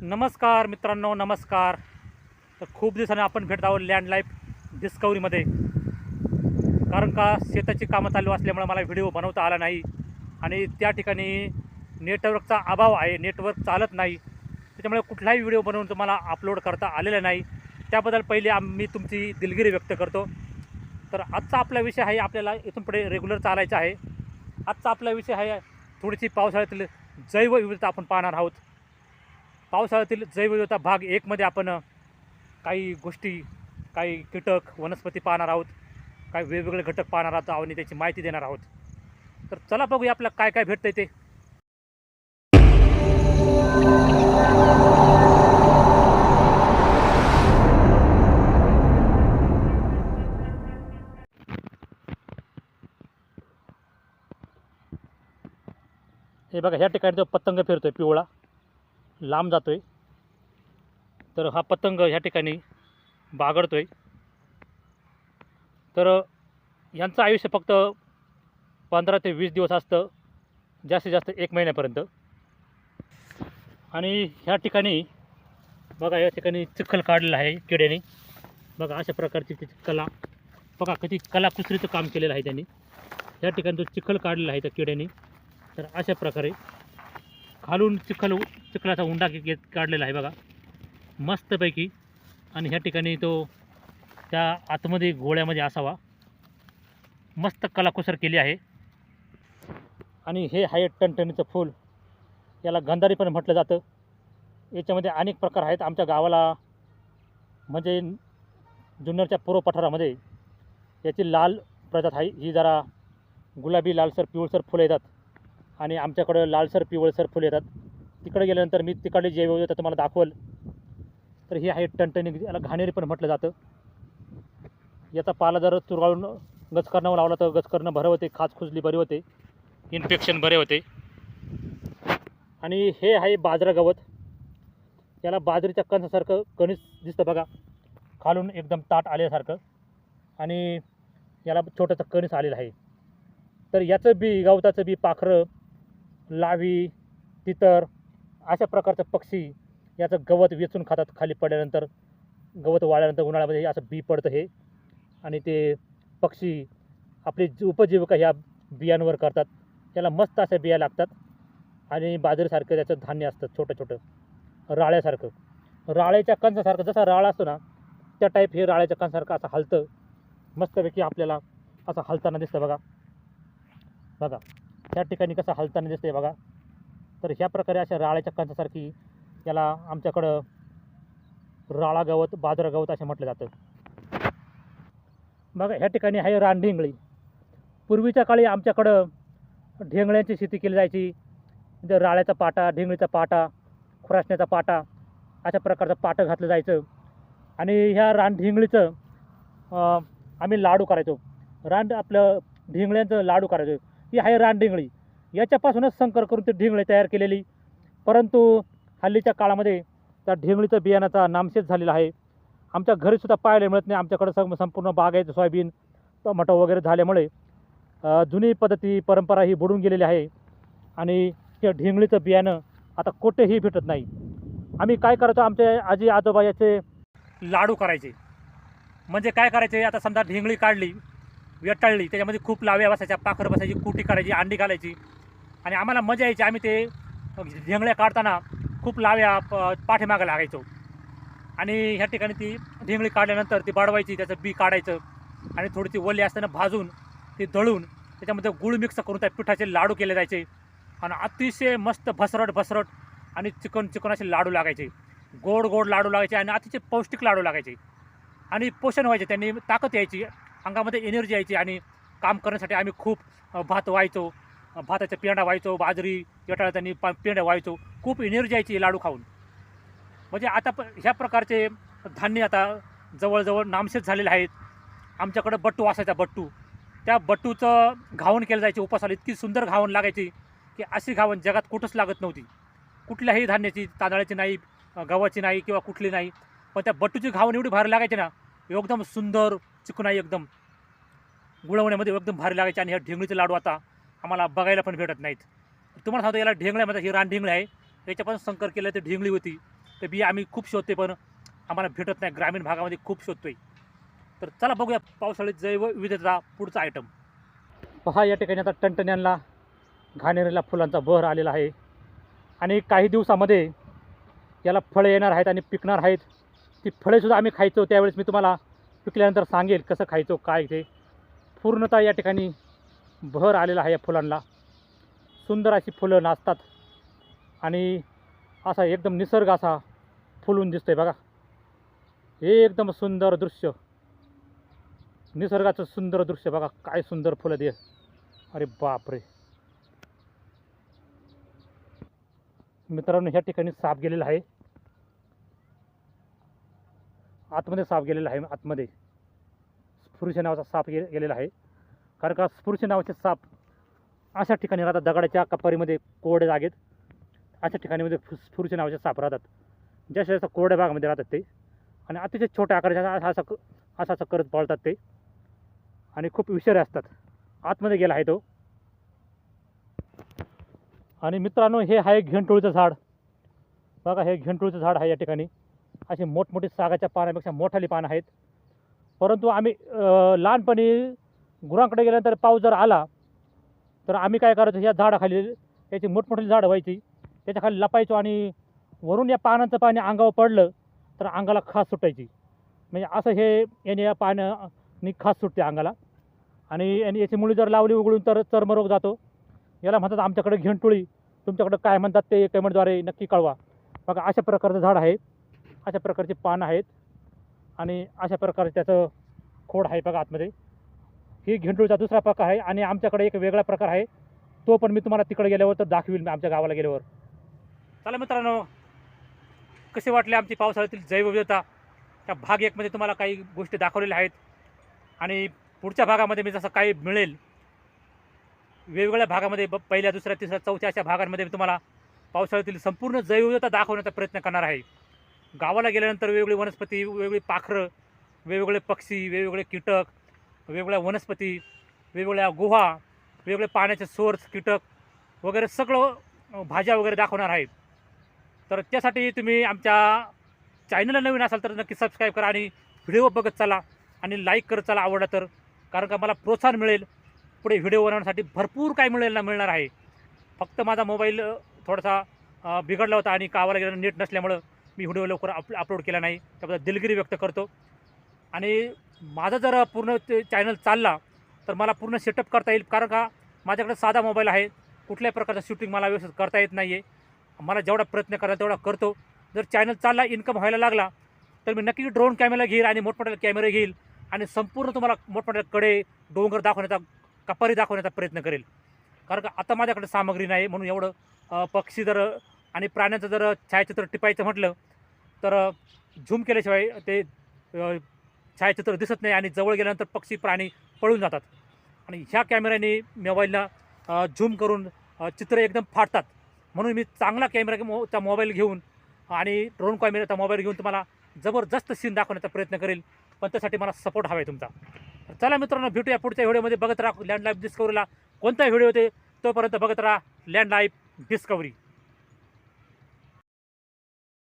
नमस्कार मित्रांनो नमस्कार. तर खूप दिवसांनी आपण भेटत आहोत लँडलाईफ डिस्कवरीमध्ये कारण का शेताची कामं चालू असल्यामुळे मला व्हिडिओ बनवता आला नाही. आणि त्या ठिकाणी नेटवर्कचा अभाव आहे नेटवर्क चालत नाही. त्याच्यामुळे कुठलाही व्हिडिओ बनवून तुम्हाला अपलोड करता आलेला नाही. त्याबद्दल पहिले आम्ही तुमची दिलगिरी व्यक्त करतो. तर आजचा आपला विषय आहे आपल्याला इथून पुढे रेग्युलर चालायचा आहे. आजचा आपला विषय आहे थोडीशी पावसाळ्यातील जैवविविधता आपण पाहणार आहोत. पावसाळ्यातील जैवविविधता भाग एकमध्ये आपण काही गोष्टी काही कीटक वनस्पती पाहणार आहोत. काही वेगवेगळे घटक पाहणार आहोत आणि त्याची माहिती देणार आहोत. तर चला बघूया आपल्याला काय काय भेटतंय ते. हे बघा ह्या ठिकाणी तो पतंग फिरतोय पिवळा. लांब जातो आहे तर हा पतंग ह्या ठिकाणी बागडतोय. तर यांचं आयुष्य फक्त पंधरा ते वीस दिवस असतं. जास्तीत जास्त एक महिन्यापर्यंत. आणि ह्या ठिकाणी बघा या ठिकाणी चिखल काढलेला आहे किड्याने. बघा अशा प्रकारची त्याची कला. बघा किती कलाकुसरीचं काम केलेलं आहे त्यांनी. या ठिकाणी जो चिखल काढलेला आहे त्या किड्याने. तर अशा प्रकारे खालून चिखल चिखलाचा उंडा घेत काढलेला आहे बघा. मस्तपैकी. आणि ह्या ठिकाणी तो त्या आतमध्ये गोळ्यामध्ये असावा. मस्त कलाकुसर केली आहे. आणि हे आहे टणटणीचं फूल. याला गंधारी पण म्हटलं जातं. याच्यामध्ये अनेक प्रकार आहेत. आमच्या गावाला म्हणजे जुन्नरच्या पूर्व पठारामध्ये याची लाल प्रजात आहे. ही जरा गुलाबी लालसर पिवळसर फुलं येतात. आणि आमच्याकडं लालसर पिवळसर फुलं येतात. तिकडे गेल्यानंतर मी तिकडे जे येतं तुम्हाला दाखवल. तर ही आहे टणटणी याला घाणेरी पण म्हटलं जातं. याचा पाला जर चुरगाळून गचकरणं लावला तर गचकरणं बरं होते. खाज खुजली बरी होते. इन्फेक्शन बरे होते. आणि हे आहे बाजरा गवत. याला बाजरीच्या कणसासारखं कणीस दिसतं बघा. खालून एकदम ताट आल्यासारखं. आणि याला छोटंसं कणीस आलेलं आहे. तर याचं बी गवताचं बी पाखरं लावी तितर अशा प्रकारचं पक्षी याचं गवत वेचून खातात खाली पडल्यानंतर. गवत वाळल्यानंतर उन्हाळ्यामध्ये असं बी पडतं हे. आणि ते पक्षी आपली जी उपजीविका ह्या बियांवर करतात. त्याला मस्त अशा बिया लागतात. आणि बाजरीसारखं त्याचं धान्य असतं छोटं छोटं. राळ्यासारखं. राळ्याच्या कणसासारखं जसा राळा असतो ना त्या टाईप हे राळ्याच्या कणसारखं असं हलतं. मस्तपैकी आपल्याला असं हलताना दिसतं बघा. बघा. त्या ठिकाणी कसं हलताना दिसतंय बघा. तर ह्या प्रकारे अशा राळ्याच्या कणसासारखी याला आमच्याकडं राळा गवत बाजरा गवत असे म्हटलं जातं. बघा ह्या ठिकाणी आहे रानढेंगळी पूर्वीच्या काळी आमच्याकडं ढेंगळ्यांची शेती केली जायची. म्हणजे राळ्याचा पाटा ढेंगळीचा पाटा खुरासण्याचा पाटा अशा प्रकारचं पाटं घातलं जायचं. आणि ह्या रानढेंगळीचं आम्ही लाडू करायचो. रान आपलं ढेंगळ्यांचं लाडू करायचो. ही आहे रानढिंगळी याच्यापासूनच संकर करून ते ढिंगळी तयार केलेली. परंतु हल्लीच्या काळामध्ये त्या ढिंगळीचा बियाणाचा नामशेष झालेला आहे. आमच्या घरीसुद्धा पाहायला मिळत नाही. आमच्याकडं सग संपूर्ण बाग आहे सोयाबीन टोमॅटो वगैरे झाल्यामुळे जुनी पद्धती परंपरा ही बुडून गेलेली आहे. आणि त्या ढिंगळीचं बियाणं आता कुठेही भेटत नाही. आम्ही काय करायचो? आमच्या आजी आजोबा याचे लाडू करायचे. म्हणजे काय करायचे? आता समजा ढिंगळी काढली वेटाळली त्याच्यामध्ये खूप लाव्या बसायच्या पाखर बसायची कुटी करायची अंडी घालायची. आणि आम्हाला मजा यायची. आम्ही ते ढेंगळ्या काढताना खूप लाव्या प- पाठीमागं लागायचो. आणि ह्या ठिकाणी ती ढेंगळी काढल्यानंतर ती बाडवायची त्याचं बी काढायचं. आणि थोडी वल्ली असताना भाजून ती दळून त्याच्यामध्ये गुळ मिक्स करून त्या पिठाचे लाडू केले जायचे. आणि अतिशय मस्त भसरट भसरट आणि चिकन चिकन असे लाडू लागायचे. गोड गोड लाडू लागायचे आणि अतिशय पौष्टिक लाडू लागायचे. आणि पोषण व्हायचे त्यांनी ताकद यायची. अंगामध्ये एनर्जी यायची आणि काम करण्यासाठी आम्ही खूप भात व्हायचो भाताच्या पेंडा व्हायचो बाजरी त्यांनी पा पेंड्या व्हायचो खूप एनर्जी यायची लाडू खाऊन. म्हणजे आता प ह्या प्रकारचे धान्य आता जवळजवळ नामशेष झालेले आहेत. आमच्याकडं बट्टू असायचा बट्टू. त्या बट्टूचं घावण केलं जायचे उपासाला इतकी सुंदर घावण लागायची की अशी घावण जगात कुठंच लागत नव्हती. कुठल्याही धान्याची तांदळाची नाही गव्हाची नाही किंवा कुठली नाही. पण त्या बट्टूची घावण एवढी भारी लागायची ना एकदम सुंदर चिकनाई एकदम गुळवण्यामध्ये एकदम भारी लागायचे आणि ह्या ढेंगळीचे लाडू आता आम्हाला बघायला पण भेटत नाहीत. तुम्हाला सांगतो याला ढेंगळ्यामध्ये ही रानढेंगळी आहे. याच्यापासून संकर केलं ते ढेंगळी होती. ते बी आम्ही खूप शोधते पण आम्हाला भेटत नाही. ग्रामीण भागामध्ये खूप शोधतोय. तर चला बघूया पावसाळी जैव विविधता पुढचा आयटम पहा या ठिकाणी आता टणटण्यांना घाणेरीला फुलांचा बहर आलेला आहे. आणि काही दिवसामध्ये याला फळं येणार आहेत आणि पिकणार आहेत. ती फळेसुद्धा आम्ही खायचो त्यावेळेस मी तुम्हाला पिकल्यानंतर सांगेल कसं खायचो काय ते. पूर्णतः या ठिकाणी भर आलेला आहे या फुलांना. सुंदर अशी फुलं नाचतात. आणि असा एकदम निसर्ग असा फुलून दिसतोय बघा. हे एकदम सुंदर दृश्य. निसर्गाचं सुंदर दृश्य बघा काय सुंदर फुलं दे अरे बापरे. मित्रांनो ह्या ठिकाणी साप गेलेला आहे. आतमध्ये साप गेलेला आहे आतमध्ये. स्फुरुष नावाचा साप गे गेलेला आहे. कारण का स्फुरुष नावाचे साप अशा ठिकाणी राहतात दगडाच्या कपारीमध्ये कोरड्या जागेत अशा ठिकाणीमध्ये स्फुरुष नावाचे साप राहतात. ज्या जास्त कोरड्या भागामध्ये राहतात ते. आणि अतिशय छोट्या आकाराच्या असा असा क- असं असं करत पळतात ते. आणि खूप विषारी असतात. आतमध्ये गेला आहे तो. आणि मित्रांनो हे आहे घेंटोळीचं झाड. बघा हे घेंटोळीचं झाड आहे या ठिकाणी. अशी मोठमोठी सागाच्या पानापेक्षा मोठाली पानं आहेत. परंतु आम्ही लहानपणी गुरांकडे गेल्यानंतर पाऊस जर आला तर आम्ही काय करायचो? ह्या झाडाखाली याची मोठमोठी झाडं व्हायची. त्याच्याखाली लपायचो आणि वरून या पानांचं पाणी अंगावर पडलं तर अंगाला खास सुटायची. म्हणजे असं हे याने या पाण्याने खास सुटते अंगाला. आणि याने याची मुळी जर लावली उघडून तर चर्मरोग जातो. याला म्हणतात आमच्याकडे घेंटुळी. तुमच्याकडे काय म्हणतात ते कमेंटद्वारे नक्की कळवा. बघा अशा प्रकारचं झाड आहे. अशा प्रकारचे पान आहेत. आणि अशा प्रकारे त्याचं खोड आहे बघा आतमध्ये. ही घेंडूळचा दुसरा प्रकार आहे आणि आमच्याकडे एक वेगळा प्रकार आहे. तो पण मी तुम्हाला तिकडे गेल्यावर तर दाखवील मी आमच्या गावाला गेल्यावर. चला मित्रांनो कसे वाटले आमची पावसाळ्यातील जैवविविधता? त्या भाग एकमध्ये तुम्हाला काही गोष्टी दाखवलेल्या आहेत. आणि पुढच्या भागामध्ये मी जसं काही मिळेल वेगवेगळ्या भागामध्ये ब- पहिल्या दुसऱ्या तिसऱ्या चौथ्या अशा भागांमध्ये मी तुम्हाला पावसाळ्यातील संपूर्ण जैवविविधता दाखवण्याचा प्रयत्न करणार आहे. गावाला गेल्यानंतर वेगवेगळी वनस्पती वेगवेगळी पाखरं वेगवेगळे पक्षी वेगवेगळे कीटक वेगवेगळ्या वनस्पती वेगवेगळ्या गुहा वेगवेगळे पाण्याचे सोर्स कीटक वगैरे सगळं भाज्या वगैरे दाखवणार आहे तर त्यासाठी तुम्ही आमच्या चॅनलला नवीन असाल तर नक्की सबस्क्राईब करा आणि व्हिडिओ बघत चला आणि लाईक करत चला आवडला तर. कारण का मला प्रोत्साहन मिळेल. पुढे व्हिडिओ बनवण्यासाठी भरपूर काय मिळेल ना मिळणार आहे. फक्त माझा मोबाईल थोडासा बिघडला होता आणि कावाला गेलं नेट नसल्यामुळं मी व्हिडिओ लवकर अप अपलोड केला नाही त्याबद्दल दिलगिरी व्यक्त करतो. आणि माझा जर पूर्ण ते चॅनल चालला तर मला पूर्ण सेटअप करता येईल. कारण का माझ्याकडे साधा मोबाईल आहे. कुठल्याही प्रकारचं शूटिंग मला व्यवस्थित करता येत नाही आहे मला जेवढा प्रयत्न करायला तेवढा करतो. जर चॅनल चालला इन्कम व्हायला लागला तर मी नक्की ड्रोन कॅमेरा घेईल आणि मोठमोठ्या कॅमेरे घेईल आणि संपूर्ण तुम्हाला मोठमोठ्या कडे डोंगर दाखवण्याचा कपारी दाखवण्याचा प्रयत्न करेल. कारण का आता माझ्याकडे सामग्री नाही म्हणून एवढं पक्षी जर आणि प्राण्याचं जर छायाचित्र टिपायचं म्हटलं तर झूम केल्याशिवाय ते छायाचित्र दिसत नाही आणि जवळ गेल्यानंतर पक्षी प्राणी पळून जातात. आणि ह्या कॅमेऱ्याने मोबाईलला झूम करून चित्र एकदम फाटतात म्हणून मी चांगला कॅमेरा मो त्या मोबाईल घेऊन आणि ड्रोन कॅमेराचा मोबाईल घेऊन तुम्हाला जबरदस्त सीन दाखवण्याचा प्रयत्न करेल. पण त्यासाठी मला सपोर्ट हवा आहे तुमचा. चला मित्रांनो भेटूया पुढच्या व्हिडिओमध्ये. बघत राहा लँड लाईफ डिस्कवरीला कोणता व्हिडिओ होते तोपर्यंत बघत राहा लँड लाईफ डिस्कवरी